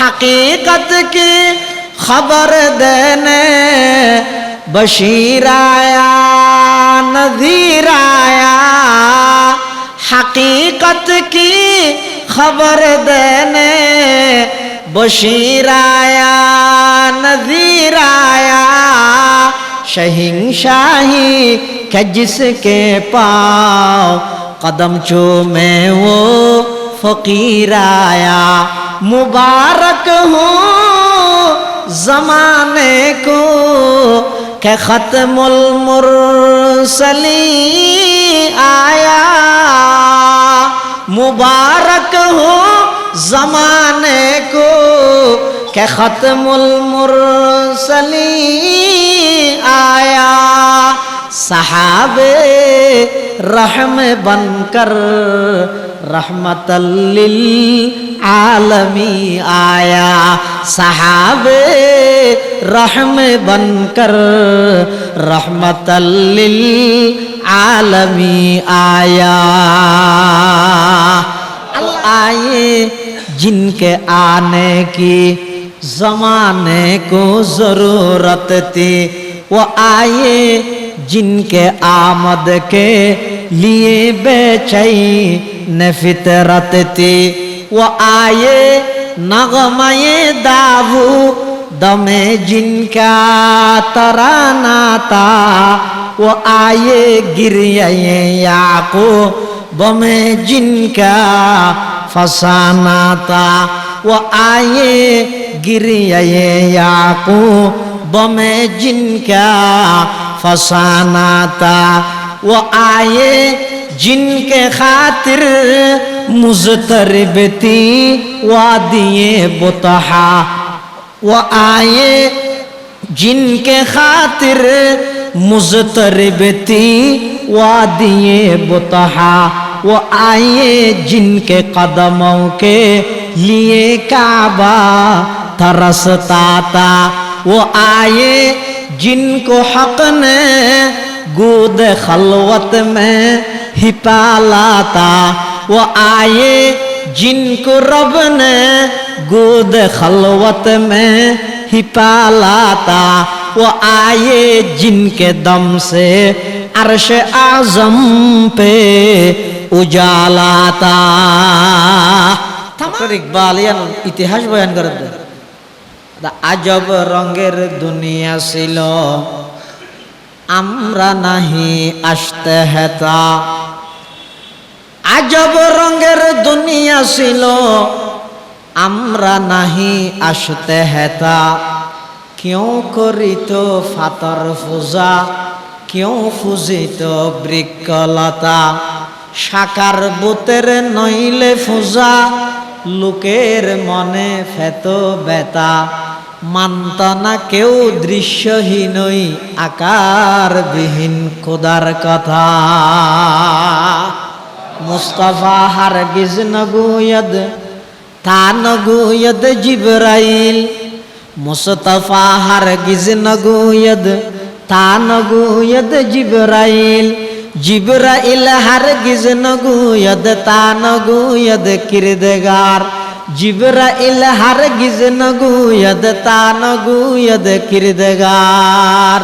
हकीकत की खबर देने बशीर आया नजीर आया हकीकत की खबर देने बशीर आया नजीर आया शहिंशाही के जिसके पाओ कदम चूमे वो फकीर आया مبارک ہو زمانے کو کہ ختم المرسلی آیا۔ مبارک ہو زمانے کو کہ ختم المرسلی آیا۔ صحابے رحم بن کر، رحمت للعالمی آیا۔ صحاب رحم بن کر، رحمت للعالمی آیا۔ آئے جن کے آنے کی زمانے کو ضرورت تھی۔ وہ آئے جن کے آمد کے लिए बेचई न फितरत थी वो आए नगमये दावू दमे जिनका तराना था वो आए गिरिए याको बमे जिनका फसाना था वो आए गिरिए याको बमे जिनका फसाना था وہ آئے جن کے خاطر مضطرب تھی وادی بتہا وہ آئے جن کے خاطر مضطرب تھی وادی بتہا وہ آئے جن کے قدموں کے لیے کعبہ ترستا تھا۔ وہ آئے جن کو حق نے गोद खलवत में हिपाला था वो आए जिनको रब ने गोद खलवत में हिपाला था वो आए जिनके दम से अरश आजम पे उजाला था ডক্টর ইকবাল ইয়ান ইতিহাস বয়ান করে দেন আজব রঙের দুনিয়া ছিল আমরা নাহি আসতে হেতা। আজব রঙের দুনিয়া ছিল, আমরা নাহি আসতে হেতা। কেউ করিত ফাতর পূজা কেউ ফুজিত বৃক্ষলতা। সাকার বুতের নইলে পূজা লোকের মনে ফেত বেতা মানত না কেউ দৃশ্যহীনই আকারবিহীন খোদার কথা। মুস্তফা হারগিজ নগুয়দ তা নগুয়দ জিবরাইল। মুস্তফা হারগিজ নগুয়দ তা নগুয়দ জিবরাইল। জিবরাইল হারগিজ নগুয়দ তা নগুয়দ কিরদগার। জিবরাইল হারগিজ নগুয়দ তা নগুয়দ কিরদগার।